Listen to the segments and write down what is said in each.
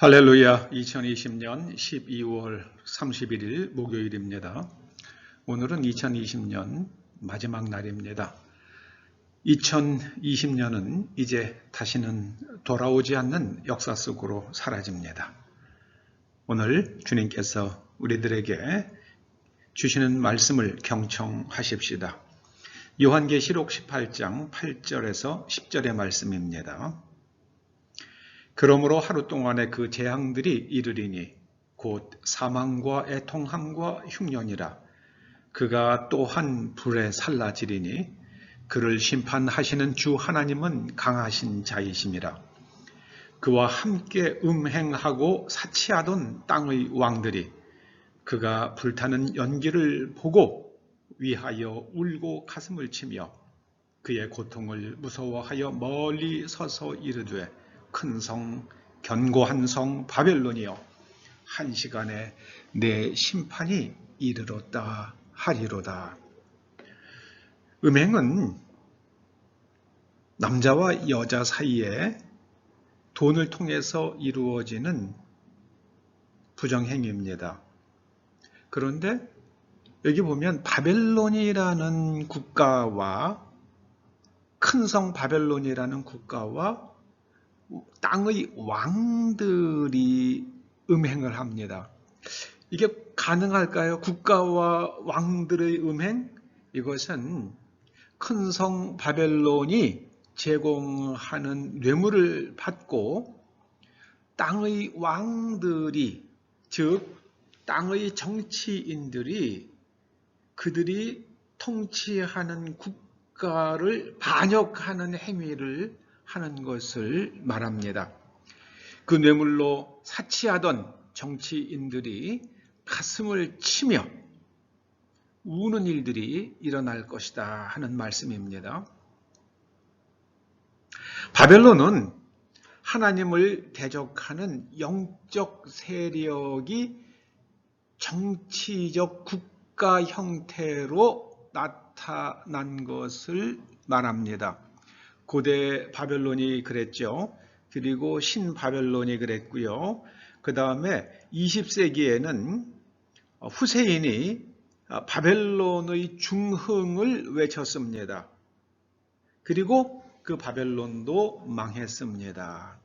할렐루야 2020년 12월 31일 목요일입니다. 오늘은 2020년 마지막 날입니다. 2020년은 이제 다시는 돌아오지 않는 역사 속으로 사라집니다. 오늘 주님께서 우리들에게 주시는 말씀을 경청하십시다. 요한계시록 18장 8절에서 10절의 말씀입니다. 그러므로 하루 동안의 그 재앙들이 이르리니 곧 사망과 애통함과 흉년이라. 그가 또한 불에 살라지리니 그를 심판하시는 주 하나님은 강하신 자이심이라. 그와 함께 음행하고 사치하던 땅의 왕들이 그가 불타는 연기를 보고 위하여 울고 가슴을 치며 그의 고통을 무서워하여 멀리 서서 이르되 큰 성, 견고한 성 바벨론이여 한 시간에 내 심판이 이르렀다 하리로다. 음행은 남자와 여자 사이에 돈을 통해서 이루어지는 부정행위입니다. 그런데 여기 보면 바벨론이라는 국가와 큰 성 바벨론이라는 국가와 땅의 왕들이 음행을 합니다. 이게 가능할까요? 국가와 왕들의 음행? 이것은 큰 성 바벨론이 제공하는 뇌물을 받고 땅의 왕들이 즉 땅의 정치인들이 그들이 통치하는 국가를 반역하는 행위를 하는 것을 말합니다. 그 뇌물로 사치하던 정치인들이 가슴을 치며 우는 일들이 일어날 것이다 하는 말씀입니다. 바벨론은 하나님을 대적하는 영적 세력이 정치적 국가 형태로 나타난 것을 말합니다. 고대 바벨론이 그랬죠. 그리고 신바벨론이 그랬고요. 그 다음에 20세기에는 후세인이 바벨론의 중흥을 외쳤습니다. 그리고 그 바벨론도 망했습니다.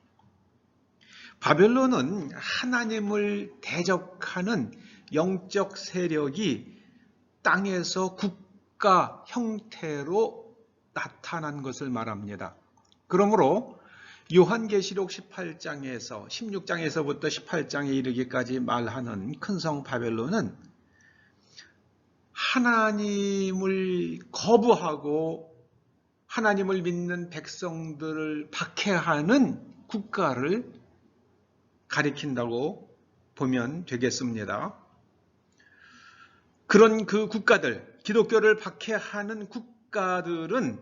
바벨론은 하나님을 대적하는 영적 세력이 땅에서 국가 형태로 나타난 것을 말합니다. 그러므로 요한계시록 18장에서 16장에서부터 18장에 이르기까지 말하는 큰성 바벨론은 하나님을 거부하고 하나님을 믿는 백성들을 박해하는 국가를 가리킨다고 보면 되겠습니다. 그런 그 국가들, 기독교를 박해하는 국 가들은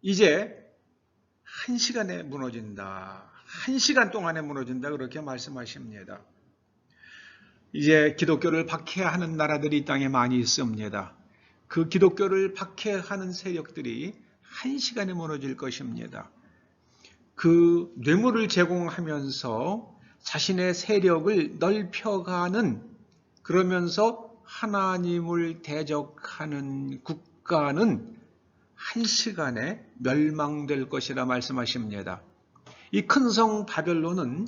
이제 한 시간에 무너진다. 한 시간 동안에 무너진다. 그렇게 말씀하십니다. 이제 기독교를 박해하는 나라들이 이 땅에 많이 있습니다. 그 기독교를 박해하는 세력들이 한 시간에 무너질 것입니다. 그 뇌물을 제공하면서 자신의 세력을 넓혀가는 그러면서 하나님을 대적하는 국가는 한 시간에 멸망될 것이라 말씀하십니다. 이 큰 성 바벨론은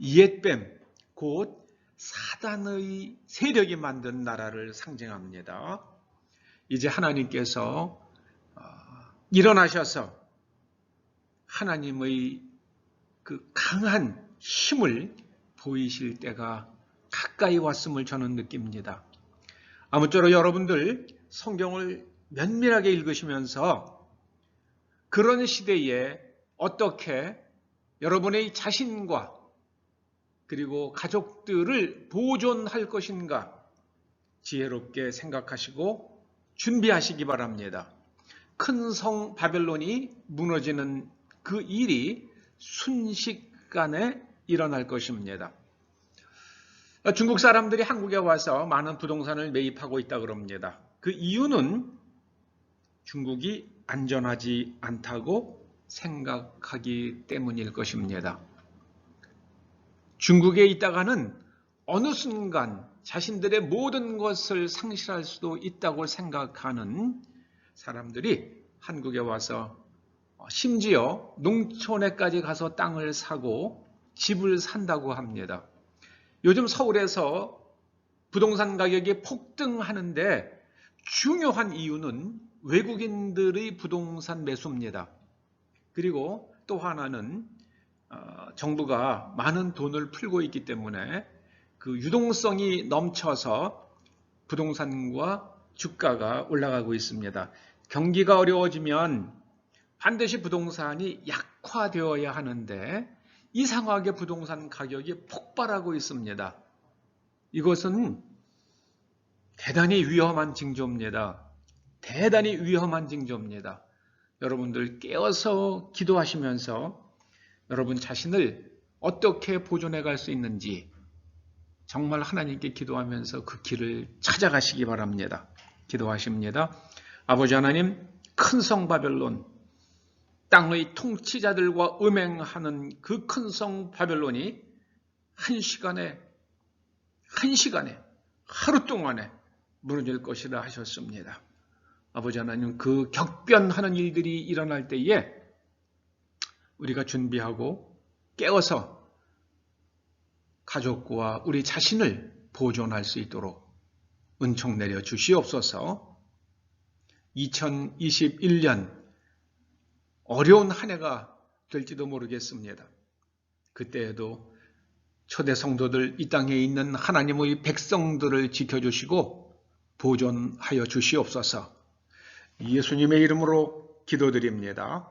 옛뱀, 곧 사단의 세력이 만든 나라를 상징합니다. 이제 하나님께서 일어나셔서 하나님의 그 강한 힘을 보이실 때가 가까이 왔음을 저는 느낍니다. 아무쪼록 여러분들 성경을 면밀하게 읽으시면서 그런 시대에 어떻게 여러분의 자신과 그리고 가족들을 보존할 것인가 지혜롭게 생각하시고 준비하시기 바랍니다. 큰 성 바벨론이 무너지는 그 일이 순식간에 일어날 것입니다. 중국 사람들이 한국에 와서 많은 부동산을 매입하고 있다 그럽니다. 그 이유는 중국이 안전하지 않다고 생각하기 때문일 것입니다. 중국에 있다가는 어느 순간 자신들의 모든 것을 상실할 수도 있다고 생각하는 사람들이 한국에 와서 심지어 농촌에까지 가서 땅을 사고 집을 산다고 합니다. 요즘 서울에서 부동산 가격이 폭등하는데 중요한 이유는 외국인들의 부동산 매수입니다. 그리고 또 하나는 어, 정부가 많은 돈을 풀고 있기 때문에 그 유동성이 넘쳐서 부동산과 주가가 올라가고 있습니다. 경기가 어려워지면 반드시 부동산이 약화되어야 하는데 이상하게 부동산 가격이 폭발하고 있습니다. 이것은 대단히 위험한 징조입니다. 대단히 위험한 징조입니다. 여러분들 깨어서 기도하시면서 여러분 자신을 어떻게 보존해 갈 수 있는지 정말 하나님께 기도하면서 그 길을 찾아가시기 바랍니다. 기도하십니다. 아버지 하나님, 큰 성 바벨론, 땅의 통치자들과 음행하는 그 큰 성 바벨론이 한 시간에, 한 시간에, 하루 동안에 무너질 것이라 하셨습니다. 아버지 하나님, 그 격변하는 일들이 일어날 때에 우리가 준비하고 깨어서 가족과 우리 자신을 보존할 수 있도록 은총 내려 주시옵소서 2021년 어려운 한 해가 될지도 모르겠습니다. 그때에도 초대 성도들 이 땅에 있는 하나님의 백성들을 지켜주시고 보존하여 주시옵소서 예수님의 이름으로 기도드립니다.